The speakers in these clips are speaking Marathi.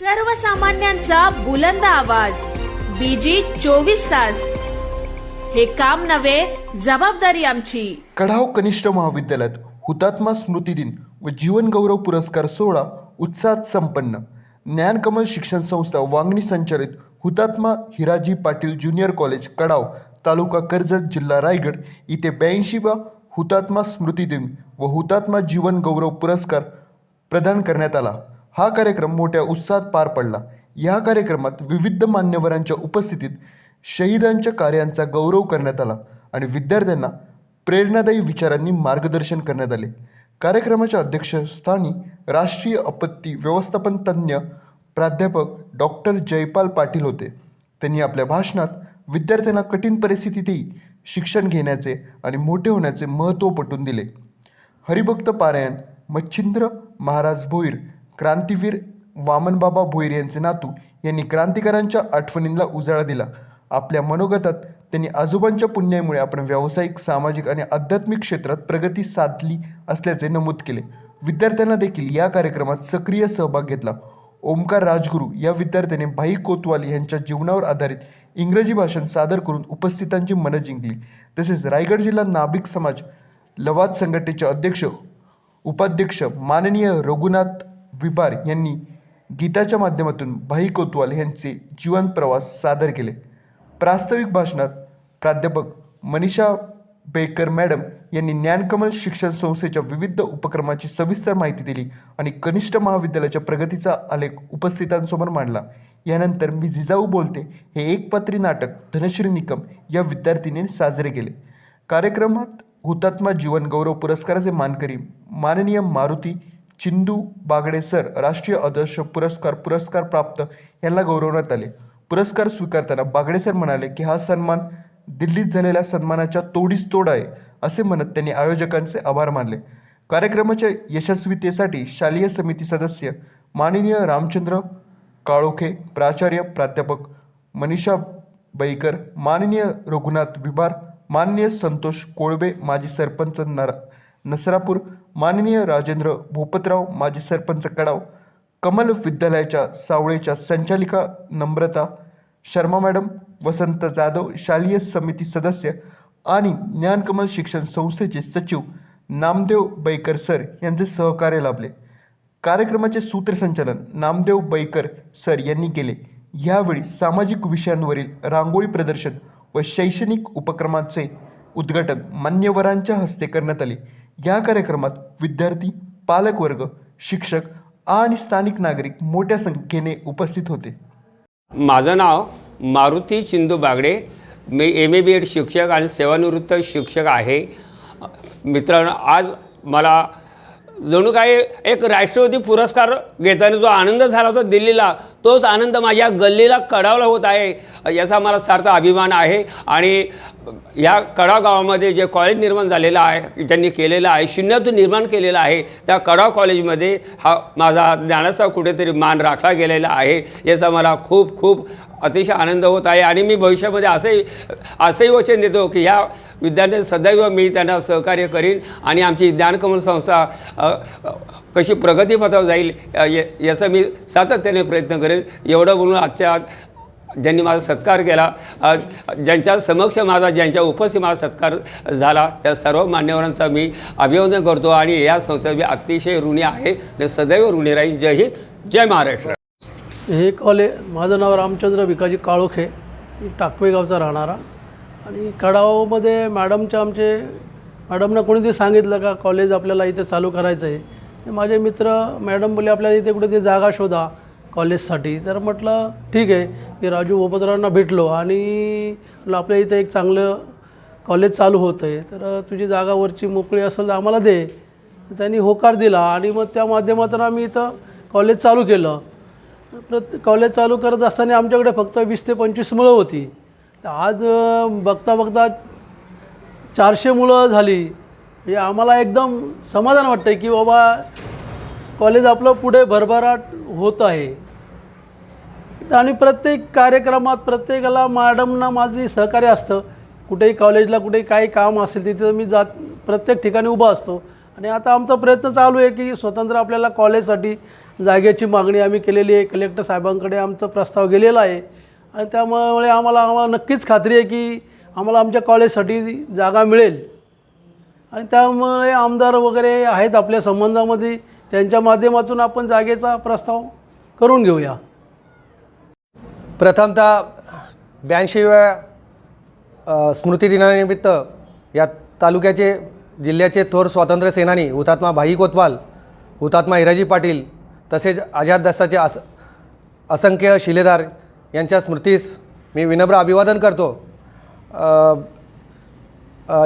सर्वसामान्यांचा बुलंद आवाज. बीजी चोवीस तास. हे काम नव्हे जबाबदारी आमची. कढाव कनिष्ठ महाविद्यालयात हुतात्मा स्मृती दिन व जीवन गौरव पुरस्कार सोहळा उत्साहात संपन्न. ज्ञानकमल शिक्षण संस्था वांगणी संचालित हुतात्मा हिराजी पाटील ज्युनियर कॉलेज कडाव तालुका कर्जत जिल्हा रायगड इथे ब्याऐंशीवा हुतात्मा स्मृती दिन व हुतात्मा जीवन गौरव पुरस्कार प्रदान करण्यात आला. हा कार्यक्रम मोठ्या उत्साहात पार पडला. या कार्यक्रमात विविध मान्यवरांच्या उपस्थितीत शहीदांच्या कार्यांचा गौरव करण्यात आला आणि विद्यार्थ्यांना प्रेरणादायी विचारांनी मार्गदर्शन करण्यात आले. कार्यक्रमाच्या अध्यक्षस्थानी राष्ट्रीय आपत्ती व्यवस्थापन तज्ज्ञ प्राध्यापक डॉक्टर जयपाल पाटील होते. त्यांनी आपल्या भाषणात विद्यार्थ्यांना कठीण परिस्थितीतही शिक्षण घेण्याचे आणि मोठे होण्याचे महत्त्व पटवून दिले. हरिभक्त पारायण मच्छिंद्र महाराज भोईर क्रांतीवीर वामनबाबा भोईर यांचे नातू यांनी क्रांतिकारांच्या आठवणींना उजाळा दिला. आपल्या मनोगतात त्यांनी आजोबांच्या पुण्यामुळे आपण व्यावसायिक सामाजिक आणि आध्यात्मिक क्षेत्रात प्रगती साधली असल्याचे नमूद केले. विद्यार्थ्यांना देखील या कार्यक्रमात सक्रिय सहभाग घेतला. ओमकार राजगुरू या विद्यार्थ्याने भाई कोतवाल यांच्या जीवनावर आधारित इंग्रजी भाषण सादर करून उपस्थितांची मनं जिंकली. तसेच रायगड जिल्हा नाभिक समाज लवाद संघटनेचे अध्यक्ष उपाध्यक्ष माननीय रघुनाथ विबार यांनी गीताच्या माध्यमातून भाई कोतवाल यांचे जीवन प्रवास सादर केले. प्रास्ताविक भाषणात प्राध्यापक मनीषा बेकर मॅडम यांनी ज्ञानकमल शिक्षण संस्थेच्या विविध उपक्रमाची सविस्तर माहिती दिली आणि कनिष्ठ महाविद्यालयाच्या प्रगतीचा आलेख उपस्थितांसमोर मांडला. यानंतर मी जिजाऊ बोलते हे एकपात्री नाटक धनश्री निकम या विद्यार्थिनीने साजरे केले. कार्यक्रमात हुतात्मा जीवन गौरव पुरस्काराचे मानकरी माननीय मारुती चिंदू बागडे सर राष्ट्रीय आदर्श पुरस्कार पुरस्कार प्राप्त यांना गौरवण्यात आले. पुरस्कार स्वीकारताना बागडे सर म्हणाले की हा सन्मान दिल्लीत झालेल्या सन्मानाच्या तोडीस तोड आहे असे म्हणत त्यांनी आयोजकांचे आभार मानले. कार्यक्रमाच्या यशस्वीतेसाठी शालेय समिती सदस्य माननीय रामचंद्र काळोखे प्राचार्य प्राध्यापक मनीषा बैकर माननीय रघुनाथ विभार माननीय संतोष कोळबे माजी सरपंच नर नसरापूर माननीय राजेंद्र भूपतराव माजी सरपंच कडाव कमल विद्यालयाच्या सावळेच्या संचालिका नम्रता शर्मा मॅडम वसंत जाधव शालेय समिती सदस्य आणि ज्ञानकमल शिक्षण संस्थेचे सचिव नामदेव बैकर सर यांचे सहकार्य लाभले. कार्यक्रमाचे सूत्रसंचालन नामदेव बैकर सर यांनी केले. यावेळी सामाजिक विषयांवरील रांगोळी प्रदर्शन व शैक्षणिक उपक्रमाचे उद्घाटन मान्यवरांच्या हस्ते करण्यात आले. या कार्यक्रमात विद्यार्थी पालकवर्ग शिक्षक आणि स्थानिक नागरिक मोठ्या संख्येने उपस्थित होते. माझं नाव मारुती चिंदू बागडे. मी एम ए बी एड शिक्षक आणि सेवानिवृत्त शिक्षक आहे. मित्रांनो आज मला जणू काही एक राष्ट्रवादी पुरस्कार घेताना जो आनंद झाला होता दिल्लीला तोच आनंद माझ्या गल्लीला कडावला होत आहे याचा मला सार्थ अभिमान आहे. आणि या कडा गावामध्ये जे कॉलेज निर्माण झालेलं आहे ज्यांनी केलेलं आहे शून्यातून निर्माण केलेलं आहे त्या कडा कॉलेजमध्ये हा माझा ज्ञानाचा कुठेतरी मान राखला गेलेला आहे याचा मला खूप खूप अतिशय आनंद होत आहे. आणि मी भविष्यामध्ये असंही असंही वचन देतो की ह्या विद्यार्थ्यांना सदैव मी त्यांना सहकार्य करीन आणि आमची ज्ञानकमल संस्था कशी प्रगतीपथावर जाईल य- याचा मी सातत्याने प्रयत्न करेन. एवढं बोलून आजच्या ज्यांनी माझा सत्कार केला ज्यांच्या समक्ष माझा ज्यांच्या उपस्थित माझा सत्कार झाला त्या सर्व मान्यवरांचा मी अभिवादन करतो आणि या संस्थेत मी अतिशय ऋणी आहे आणि सदैव ऋणी राहील जय हिंद जय महाराष्ट्र. हे कॉलेज माझं नाव रामचंद्र भिकाजी काळोखे मी टाकवे गावचा राहणारा. आणि कडावमध्ये मॅडमच्या आमचे मॅडमनं कोणीतरी सांगितलं का कॉलेज आपल्याला इथे चालू करायचं आहे ते माझे मित्र मॅडम बोलले आपल्याला इथे कुठे जागा शोधा. कॉलेजसाठी. तर म्हटलं ठीक आहे की राजू बोपतरावांना भेटलो आणि म्हटलं आपल्या इथं एक चांगलं कॉलेज चालू होतं आहे तर तुझी जागावरची मोकळी असेल तर आम्हाला दे. त्यांनी होकार दिला आणि मग त्या माध्यमातून आम्ही इथं कॉलेज चालू केलं. प्रत कॉलेज चालू करत असताना आमच्याकडे फक्त वीस ते पंचवीस मुलं होती. तर आज बघता बघता चारशे मुलं झाली. हे आम्हाला एकदम समाधान वाटतं की बाबा कॉलेज आपलं पुढे भरभराट होत आहे. आणि प्रत्येक कार्यक्रमात प्रत्येकाला मॅडमना माझी सहकार्य असतं. कुठेही कॉलेजला कुठेही काही काम असेल तिथे मी जात प्रत्येक ठिकाणी उभा असतो. आणि आता आमचा प्रयत्न चालू आहे की स्वतंत्र आपल्याला कॉलेजसाठी जागेची मागणी आम्ही केलेली आहे. कलेक्टर साहेबांकडे आमचा प्रस्ताव गेलेला आहे. आणि त्यामुळे आम्हाला आम्हाला नक्कीच खात्री आहे की आम्हाला आमच्या कॉलेजसाठी जागा मिळेल. आणि त्यामुळे आमदार वगैरे आहेत आपल्या संबंधामध्ये. त्यांच्या माध्यमातून आपण जागेचा प्रस्ताव करून घेऊया. प्रथमतः ब्याऐंशीव्या स्मृतिदिनानिमित्त या तालुक्याचे जिल्ह्याचे थोर स्वातंत्र्य सेनानी हुतात्मा भाई कोतवाल हुतात्मा हिराजी पाटील तसेच आझाद दस्ताचे अस असंख्य शिलेदार यांच्या स्मृतीस मी विनम्र अभिवादन करतो.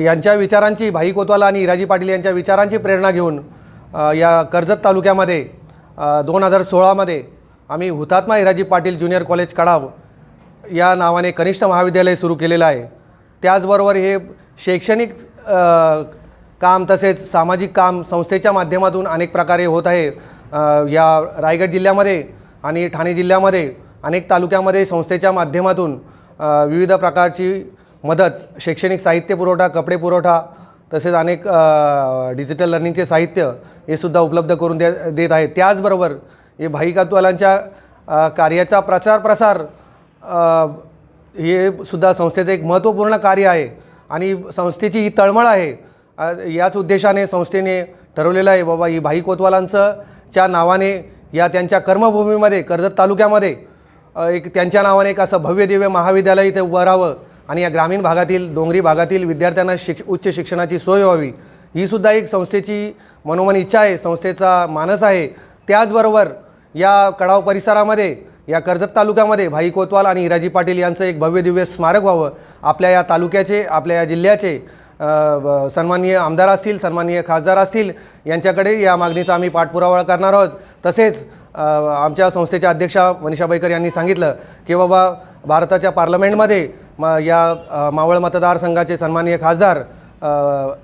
यांच्या विचारांची भाई कोतवाल आणि हिराजी पाटील यांच्या विचारांची प्रेरणा घेऊन या कर्जत तालुक्यामध्ये दोन हजार सोळामध्ये आम्ही हुतात्मा हिराजी पाटील ज्युनियर कॉलेज कडाव या नावाने कनिष्ठ महाविद्यालय सुरू केलेलं आहे. त्याचबरोबर हे शैक्षणिक काम तसेच सामाजिक काम संस्थेच्या माध्यमातून अनेक प्रकारे होत आहे. या रायगड जिल्ह्यामध्ये आणि ठाणे जिल्ह्यामध्ये अनेक तालुक्यामध्ये संस्थेच्या माध्यमातून विविध प्रकारची मदत शैक्षणिक साहित्य पुरवठा कपडे पुरवठा तसेच अनेक डिजिटल लर्निंगचे साहित्य हे सुद्धा उपलब्ध करून दे देत आहे त्याचबरोबर हे भाई कातवालांच्या कार्याचा प्रचार प्रसार हे सुद्धा संस्थेचं एक महत्त्वपूर्ण कार्य आहे आणि संस्थेची ही तळमळ आहे. याच उद्देशाने संस्थेने ठरवलेलं आहे बाबा ही भाई कोतवालांचं च्या नावाने या त्यांच्या कर्मभूमीमध्ये कर्जत तालुक्यामध्ये एक त्यांच्या नावाने एक असं भव्य दिव्य महाविद्यालय इथे उभं राहावं. आणि या ग्रामीण भागातील डोंगरी भागातील विद्यार्थ्यांना शिक्ष उच्च शिक्षणाची सोय व्हावी. ही सुद्धा एक संस्थेची मनोमन इच्छा आहे संस्थेचा मानस आहे. त्याचबरोबर या कडाव परिसरामध्ये या कर्जत तालुक्यामध्ये भाई कोतवाल आणि हिराजी पाटील यांचं एक भव्य दिव्य स्मारक व्हावं. आपल्या या तालुक्याचे आपल्या या जिल्ह्याचे सन्माननीय आमदार असतील सन्माननीय खासदार असतील यांच्याकडे या मागणीचा आम्ही पाठपुरावा करणार आहोत. तसेच आमच्या संस्थेच्या अध्यक्षा मनीषा बैकर यांनी सांगितलं की बाबा भारताच्या पार्लमेंटमध्ये म या मावळ मतदारसंघाचे सन्माननीय खासदार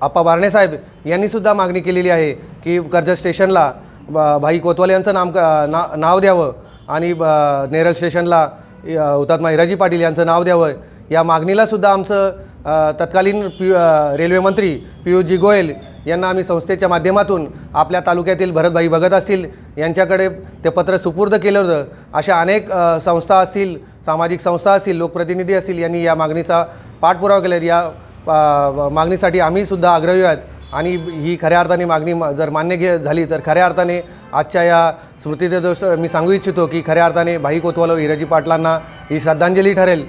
आप्पा बारणेसाहेब यांनीसुद्धा मागणी केलेली आहे की कर्जत स्टेशनला ब- भाई कोतवाल यांचं नाम ना नाव द्यावं आणि ब- नेरळ स्टेशनला हुतात्मा हिराजी पाटील यांचं नाव द्यावं. या मागणीलासुद्धा आमचं तत्कालीन पी रेल्वेमंत्री रेल्वे मंत्री पियुषजी गोयल यांना आम्ही संस्थेच्या माध्यमातून आपल्या तालुक्यातील भरतभाई भगत असतील यांच्याकडे ते पत्र सुपूर्द केलं होतं. अशा अनेक संस्था असतील सामाजिक संस्था असतील लोकप्रतिनिधी असतील यांनी या मागणीचा पाठपुरावा केला या मागणीसाठी आम्हीसुद्धा आग्रही आहेत. आणि ही खऱ्या अर्थाने मागणी जर मान्य घे झाली तर खऱ्या अर्थाने आजच्या या स्मृतिदिवस मी सांगू इच्छितो की खऱ्या अर्थाने भाई कोतवाल व हिराजी पाटलांना ही श्रद्धांजली ठरेल.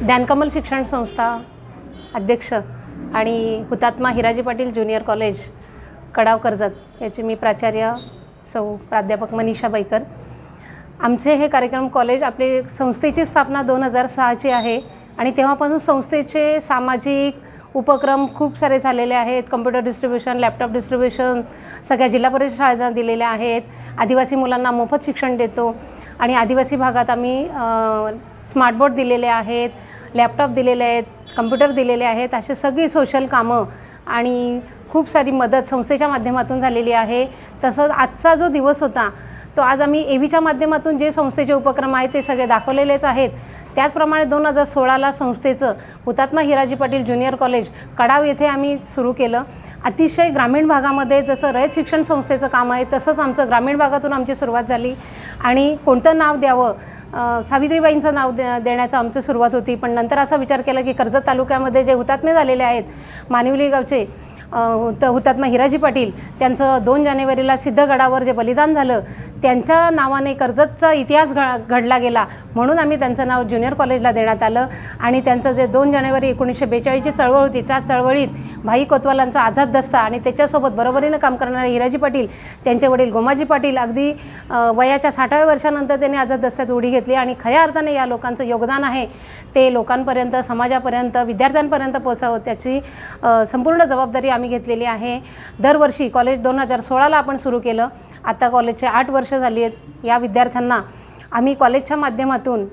ज्ञानकमल शिक्षण संस्था अध्यक्ष आणि हुतात्मा हिराजी पाटील ज्युनियर कॉलेज कडाव कर्जत याचे मी प्राचार्य सौ प्राध्यापक मनीषा बैकर. आमचे हे कार्यक्रम कॉलेज आपली संस्थेची स्थापना दोन हजार सहाची आहे आणि तेव्हापासून संस्थेचे सामाजिक उपक्रम खूप सारे झालेले आहेत. कम्प्युटर डिस्ट्रीब्युशन लॅपटॉप डिस्ट्रीब्युशन सगळ्या जिल्हा परिषद शाळांना दिलेल्या आहेत. आदिवासी मुलांना मोफत शिक्षण देतो आणि आदिवासी भागात आम्ही स्मार्ट बोर्ड दिलेले आहेत लॅपटॉप दिलेले आहेत. कम्प्युटर दिलेले आहेत. असे सगळी सोशल कामं आणि खूप सारी मदत संस्थेच्या माध्यमातून झालेली आहे. तसंच आजचा जो दिवस होता तो आज आम्ही एव्हीच्या माध्यमातून जे संस्थेचे उपक्रम आहेत ते सगळे दाखवलेलेच आहेत. त्याचप्रमाणे दोन हजार सोळाला संस्थेचं हुतात्मा हिराजी पाटील ज्युनियर कॉलेज कडाव येथे आम्ही सुरू केलं. अतिशय ग्रामीण भागामध्ये जसं रयत शिक्षण संस्थेचं काम आहे तसंच आमचं ग्रामीण भागातून आमची सुरुवात झाली. आणि कोणतं नाव द्यावं सावित्रीबाईंचं नाव दे देण्याचं आमची सुरुवात होती. पण नंतर असा विचार केला की कर्जत तालुक्यामध्ये जे हुतात्मे झालेले आहेत मानिवली गावचे हुतात्मा हिराजी पाटील त्यांचं दोन जानेवारीला सिद्धगडावर जे बलिदान झालं त्यांच्या नावाने कर्जतचा इतिहास घ घडला गेला म्हणून आम्ही त्यांचं नाव ज्युनियर कॉलेजला देण्यात आलं. आणि त्यांचं जे दोन जानेवारी एकोणीसशे बेचाळीसची चळवळ होती त्या चळवळीत भाई कोतवालांचा आझाद दस्ता आणि त्याच्यासोबत बरोबरीनं काम करणारे हिराजी पाटील त्यांचे वडील गोमाजी पाटील अगदी वयाच्या साठाव्या वर्षानंतर त्यांनी आझाद दस्त्यात उडी घेतली आणि खऱ्या अर्थाने या लोकांचं योगदान आहे. ते लोकांपर्यंत समाजापर्यंत विद्यार्थ्यांपर्यंत पोचावं त्याची संपूर्ण जबाबदारी आम्ही घेतलेली आहे. दरवर्षी कॉलेज दोन हजार सोळाला आपण सुरू केलं. आता कॉलेजचे आठ वर्ष झाली आहेत. या विद्यार्थ्यांना आम्ही कॉलेजच्या माध्यमातून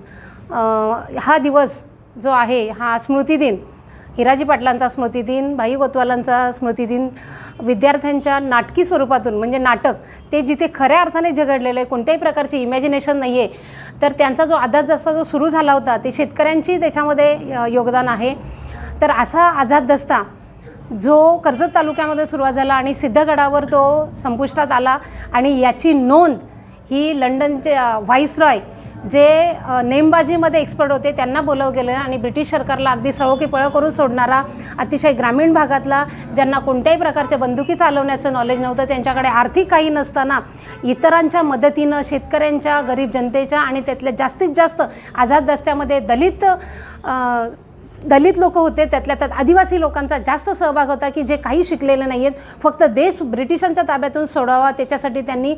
हा दिवस जो आहे हा स्मृतिदिन हिराजी पाटलांचा स्मृतिदिन भाई गोतवालांचा स्मृतिदिन विद्यार्थ्यांच्या नाटकी स्वरूपातून म्हणजे नाटक ते जिथे खऱ्या अर्थाने झगडलेलं आहे कोणत्याही प्रकारची इमॅजिनेशन नाही आहे तर त्यांचा जो आझाद दस्ता जो सुरू झाला होता ते शेतकऱ्यांची त्याच्यामध्ये योगदान आहे. तर असा आझाद दस्ता जो कर्जत तालुक्यामध्ये सुरुवात झाला आणि सिद्धगडावर तो संपुष्टात आला आणि याची नोंद ही लंडनचे व्हाईसरॉय जे नेमबाजीमध्ये एक्सपर्ट होते त्यांना बोलव गेलं आणि ब्रिटिश सरकारला अगदी सळोकी पळं करून सोडणारा अतिशय ग्रामीण भागातला ज्यांना कोणत्याही प्रकारच्या बंदुकी चालवण्याचं नॉलेज नव्हतं त्यांच्याकडे आर्थिक काही नसताना इतरांच्या मदतीनं शेतकऱ्यांच्या गरीब जनतेच्या आणि त्यातल्या जास्तीत जास्त आझाद दस्त्यामध्ये दलित दलित लोक होते त्यातल्या त्यात आदिवासी लोकांचा जास्त सहभाग होता की जे काही शिकलेले नाही आहेत फक्त देश ब्रिटिशांच्या ताब्यातून सोडावा त्याच्यासाठी त्यांनी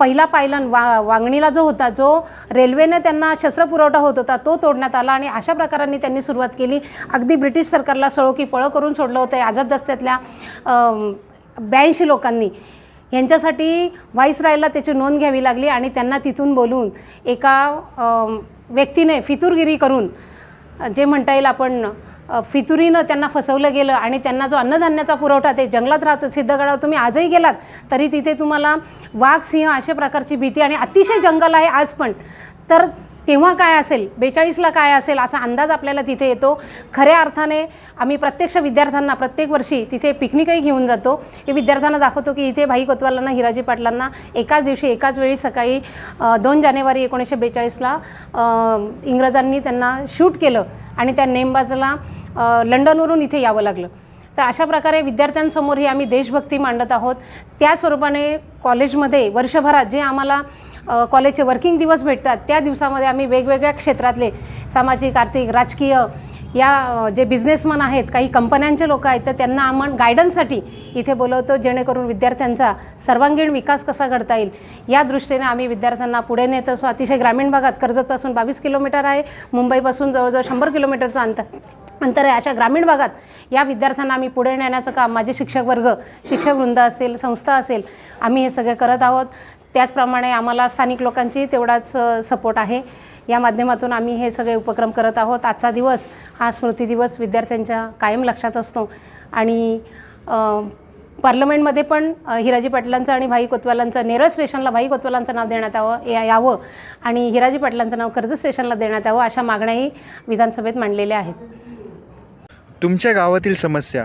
पहिला पायलन वा वांगणीला जो होता जो रेल्वेने त्यांना शस्त्रपुरवठा होत होता तो तोडण्यात आला आणि अशा प्रकारांनी त्यांनी सुरुवात केली. अगदी ब्रिटिश सरकारला सळोकी पळं करून सोडलं होतं आझाद दस्त्यातल्या ब्याऐंशी लोकांनी. यांच्यासाठी व्हाईसरायला त्याची नोंद घ्यावी लागली आणि त्यांना तिथून बोलून एका व्यक्तीने फितूरगिरी करून जे म्हणता येईल आपण फितुरीनं त्यांना फसवलं गेलं आणि त्यांना जो अन्नधान्याचा पुरवठा ते जंगलात राहतो सिद्धगडावर तुम्ही आजही गेलात तरी तिथे तुम्हाला वाघ सिंह अशा प्रकारची भीती आणि अतिशय जंगल आहे आज पण. तर तेव्हा काय असेल? बेचाळीसला काय असेल? असा अंदाज आपल्याला तिथे येतो. खऱ्या अर्थाने आम्ही प्रत्यक्ष विद्यार्थ्यांना प्रत्येक वर्षी तिथे पिकनिकही घेऊन जातो. हे विद्यार्थ्यांना दाखवतो की इथे भाई कोतवालांना हिराजी पाटलांना एकाच दिवशी एकाच वेळी सकाळी दोन जानेवारी एकोणीसशे बेचाळीसला इंग्रजांनी त्यांना शूट केलं आणि त्या नेमबाजला लंडनवरून इथे यावं लागलं. तर अशा प्रकारे विद्यार्थ्यांसमोर ही आम्ही देशभक्ती मांडत आहोत. त्या स्वरूपाने कॉलेजमध्ये वर्षभरात जे आम्हाला कॉलेजचे वर्किंग दिवस भेटतात. त्या दिवसामध्ये आम्ही वेगवेगळ्या क्षेत्रातले सामाजिक आर्थिक राजकीय या जे बिझनेसमन आहेत काही कंपन्यांचे लोक आहेत तर त्यांना आम्ही गायडन्ससाठी इथे बोलवतो जेणेकरून विद्यार्थ्यांचा सर्वांगीण विकास कसा घडता येईल. या दृष्टीने आम्ही विद्यार्थ्यांना पुढे नेत. असो अतिशय ग्रामीण भागात कर्जतपासून बावीस किलोमीटर आहे. मुंबईपासून जवळजवळ शंभर किलोमीटरचं अंतर अंतर आहे. अशा ग्रामीण भागात या विद्यार्थ्यांना आम्ही पुढे नेण्याचं काम माझे शिक्षक वर्ग शिक्षक वृंद असेल संस्था असेल आम्ही हे सगळे करत आहोत. त्याचप्रमाणे आम्हाला स्थानिक लोकांची तेवढाच सपोर्ट आहे. या माध्यमातून आम्ही हे सगळे उपक्रम करत आहोत. आजचा दिवस हा स्मृती दिवस विद्यार्थ्यांच्या कायम लक्षात असतो. आणि पार्लमेंटमध्ये पण हिराजी पाटलांचं आणि भाई कोतवालांचं नेरळ स्टेशनला भाई कोतवालांचं नाव देण्यात यावं या- यावं आणि हिराजी पाटलांचं नाव कर्ज स्टेशनला देण्यात यावं अशा मागण्याही विधानसभेत मांडलेल्या आहेत. तुमच्या गावातील समस्या